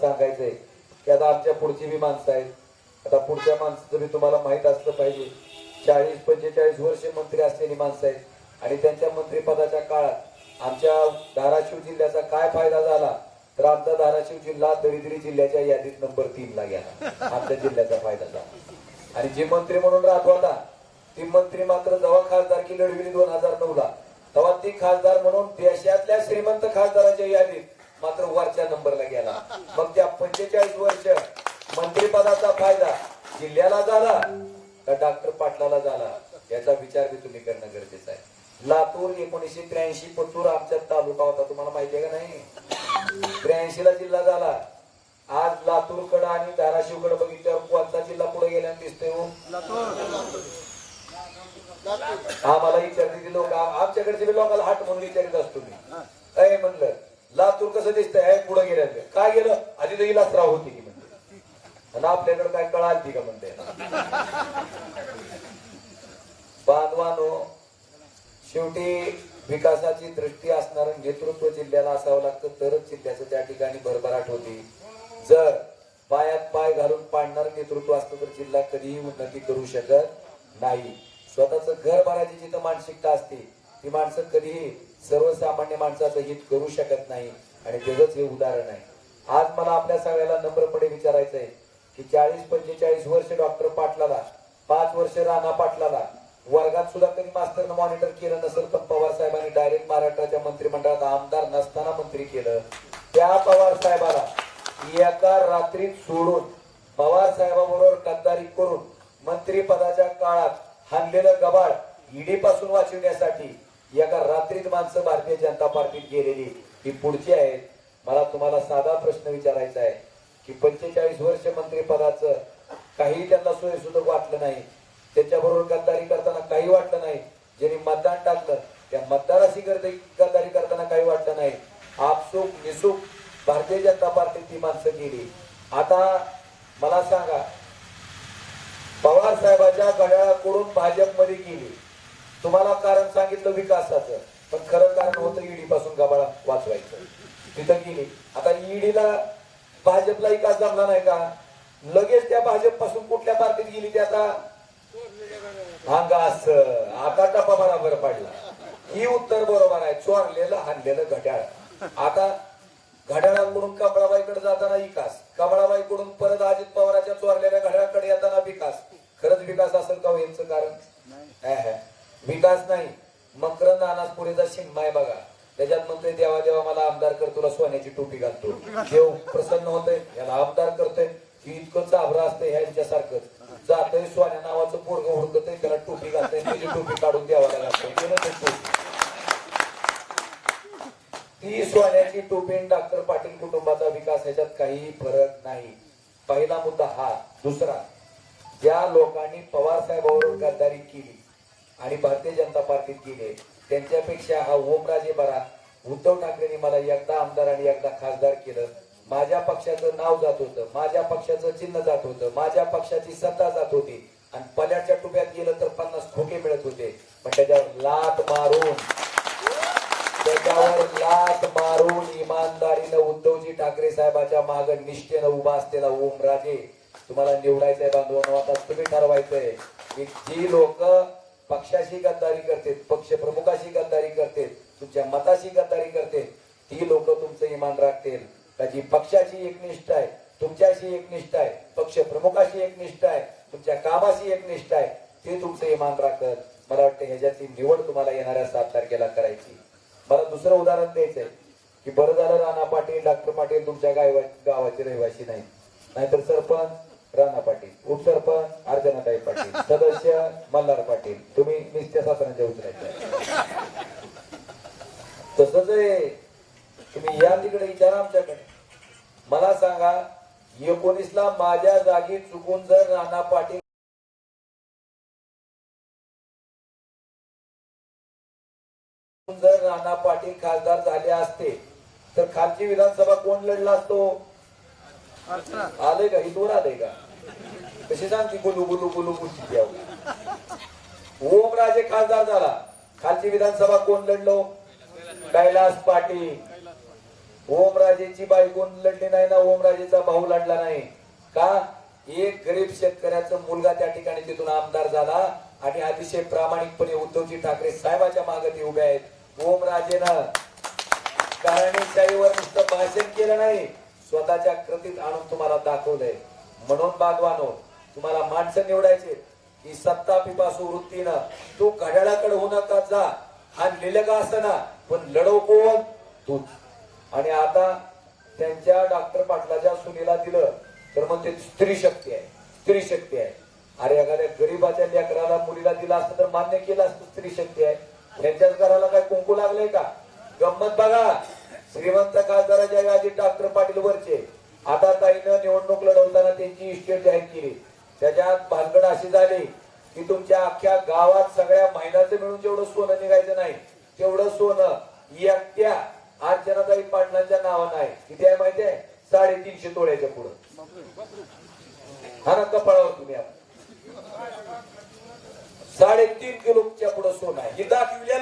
सांगायचंय की आता आमच्या पुढची बी माणसं आहेत. आता पुढच्या माणसाचं बी तुम्हाला माहीत असलं पाहिजे. चाळीस पंचेचाळीस वर्ष मंत्री असलेली माणसं आहेत. आणि त्यांच्या मंत्रिपदाच्या काळात आमच्या धाराशिव जिल्ह्याचा काय फायदा झाला? तर आमचा धाराशिव जिल्हा दरिद्री जिल्ह्याच्या यादीत नंबर तीन ला गेला. आमच्या जिल्ह्याचा फायदा झाला. आणि जे मंत्री म्हणून राहत होता ती मंत्री मात्र जेव्हा खासदारकी लढविली दोन हजार नऊ ला तेव्हा ती खासदार म्हणून देशातल्या श्रीमंत खासदाराच्या यादीत मात्र वरच्या नंबरला गेला. मग त्या पंचेचाळीस वर्ष मंत्रिपदाचा फायदा जिल्ह्याला झाला का डॉक्टर पाटलाला झाला? याचा विचार बी तुम्ही करणं गरजेचं आहे. लातूर एकोणीसशे त्र्याऐंशी पत्तूर आमच्या तालुका होता. तुम्हाला माहिती आहे का नाही? त्र्याऐंशी ला जिल्हा झाला. आज लातूरकडे आणि धाराशिवकडे बघितल्यावर कोणता जिल्हा पुढे गेल्याने दिसतोय हो? आम्हाला विचारते लोक. आमच्याकडचे लोकांना हाट म्हणून विचारित असतो मी. काय म्हणलं लातूर कसं दिसतंय? पुढे गेलं काय गेलं? आधी तर इलाच होती की म्हणते. आणि आपल्याकडे काय कळाल ती का म्हणते. बांधवानो शेवटी विकासाची दृष्टी असणारं नेतृत्व जिल्ह्याला असावं लागतं तरच जिल्ह्याचं त्या ठिकाणी भरभराट होती. जर पायात पाय घालून पाडणार नेतृत्व असतं तर जिल्हा कधीही उन्नती करू शकत नाही. स्वतःच घर भरायची जिथं मानसिकता असते ही माणसं कधीही सर्वसामान्य माणसाचं हित करू शकत नाही. आणि जगच हे उदाहरण आहे. आज मला आपल्या सगळ्याला नम्रपणे विचारायचं आहे की चाळीस पंचेचाळीस वर्ष डॉक्टर पाटलाला पाच वर्ष राणा पाटलाला वर्गात सुद्धा कधी मास्तरनं मॉनिटर केलं नसेल पण पवार साहेबांनी डायरेक्ट महाराष्ट्राच्या मंत्रिमंडळात आमदार नसताना मंत्री केलं. त्या पवार साहेबाला एका रात्रीत सोडून पवार साहेबाबरोबर गद्दारी करून मंत्रिपदाच्या काळात हाणलेलं गबाळ ईडी पासून वाचविण्यासाठी एका रात्रीत माणसं भारतीय जनता पार्टीत गेलेली ही पुढची आहेत मला तुम्हाला साधा प्रश्न विचारायचा आहे की पंचेचाळीस वर्ष मंत्रिपदाचं काही त्यांना सोयीसुद्धा वाटलं नाही. त्याच्याबरोबर गद्दारी करताना काही वाटलं नाही. ज्यांनी मतदान टाकलं त्या मतदाराशी गर्दी गद्दारी करताना काही वाटलं नाही. आपसुक निसुक भारतीय जनता पार्टीत ती माणसं गेली. आता मला सांगा पवार साहेबाच्या घड्याळाकडून भाजपमध्ये गेली. तुम्हाला कारण सांगितलं विकासाचं पण खरं कारण होतं ईडी पासून गबाळा वाचवायचं. तिथं गेली. आता ईडीला भाजपला विकास जमला नाही का? लगेच त्या भाजपपासून कुठल्या पार्टीत गेली ते आता? हांगा असं आता टप्पा बरोबर पडला. ही उत्तर बरोबर आहे. चोरलेलं हाणलेलं घड्याळ. आता घड्याळाकडून कमळाबाईकडे जाताना विकास कमळाबाईकडून परत अजित पवाराच्या चोरलेल्या घड्याळाकडे येताना विकास. खरंच विकास असेल का हो यांचं कारण? विकास नाही. मकर नानास पुढेचा आहे बघा. त्याच्यात म्हणतोय देवा देवा मला आमदार कर तुला सोन्याची टोपी घालतो. देव प्रसन्न होतोय. याला आमदार करतोय. ही इतकं चाभरा असतंय ह्यांच्यासारखं जातोय सोन्या नावाचं पोरग हुडकतय त्याला टोपी घालतोय त्याची टोपी काढून द्यावा घालतोय ती. सोन्याची टोपी आणि डॉक्टर पाटील कुटुंबाचा विकास ह्याच्यात काही फरक नाही. पहिला मुद्दा हा. दुसरा ज्या लोकांनी पवार साहेबांवर गद्दारी केली. आणि भारतीय जनता पार्टीत गेले. त्यांच्यापेक्षा हा ओमराजे बरा उद्धव ठाकरेंनी मला एकदा आमदार आणि एकदा खासदार केलं. माझ्या पक्षाचं नाव जात होतं माझ्या पक्षाचं चिन्ह जात होतं माझ्या पक्षाची सत्ता जात होती. आणि पल्याच्या टुप्यात गेलं तर पन्नास खोके मिळत होते. पण त्याच्यावर लात मारून त्याच्यावर लात मारून इमानदारीनं उद्धवजी ठाकरे साहेबाच्या माग निष्ठेनं उभा असलेला ओमराजे. तुम्हाला निवडायचंय बांधवांना आता तुम्ही ठरवायचंय की जी लोक पक्षाशी गद्दारी करते पक्ष प्रमुखाशी गद्दारी करते तुमच्या मताशी गद्दारी करते ती लोक तुमचं इमान राखतील. का जी पक्षाची एकनिष्ठ आहे तुमच्याशी एकनिष्ठ आहे पक्ष प्रमुखाशी एकनिष्ठ आहे तुमच्या कामाशी एकनिष्ठ आहे ते तुमचं इमान राखत. मला वाटतं ह्याच्यातली निवड तुम्हाला येणाऱ्या सात तारखेला करायची. मला दुसरं उदाहरण द्यायचंय की बरं झालं राणा पाटील डॉक्टर पाटील तुमच्या गावा गावाचे रहिवासी नाही नाहीतर सरपंच राणा पाटील उपसरपंच अर्चनाताई पाटील सदस्य मल्हार पाटील. तुम्ही निस्त्या सासऱ्यांच्या उतरायच्या तसंच आहे तुम्ही या तिकडे विचारा आमच्याकडे. मला सांगा एकोणीसला माझ्या जागी चुकून जर राणा पाटील जर राणा पाटील खासदार झाले असते तर खालची विधानसभा कोण लढला असतो? आले का इथवर आले का कशी सांगते गुलू गुलू गुलू ओम राजे खासदार झाला. खालची विधानसभा कोण लढलो? कैलास पाटील. ओमराजेची कोण लढली नाही ना ओमराजेचा भाऊ लढला नाही. का? एक गरीब शेतकऱ्याचा मुलगा त्या ठिकाणी तिथून आमदार झाला आणि अतिशय प्रामाणिकपणे उद्धवजी ठाकरे साहेबाच्या मागे ते उभे आहेत. ओमराजेनं कारणीशाहीवर नुसतं भाषण केलं नाही. स्वतःच्या कृतीत आणून तुम्हाला दाखवलंय म्हणून बांधवानो तुम्हाला माणसं निवडायचे. की सत्ता पिपासू वृत्तीनं तू घड्याळाकडे होऊ नका जा. हा लिलका असताना पण लढव कोण? तू आणि आता त्यांच्या डॉक्टर पाटलाच्या सुनीला दिलं तर मग ते स्त्री शक्ती आहे. स्त्री शक्ती आहे. अरे एखाद्या गरीबाच्या लेकराला मुलीला दिला असतं तर मान्य केलं असतं स्त्री शक्ती आहे. त्यांच्याच घराला काय कुंकू लागलंय का? गंमत बघा. श्रीमंत खासदाराच्या यादीत डॉक्टर पाटील वरचे. आता ताईनं निवडणूक लढवताना त्यांची इस्टेट जाहीर केली. त्याच्यात भानगड अशी झाली की तुमच्या अख्ख्या गावात सगळ्या महिन्याचं मिळून जेवढं सोनं निघायचं नाही तेवढं सोनं एकट्या अर्चनाताई पाटलांच्या नावानं आहे. किती आहे माहितीये साडेतीनशे तोळ्याच्या पुढं. हा ना कपाळावर तुम्ही साडेतीन किलोच्या पुढं सोनं आहे. ही दाखविल्या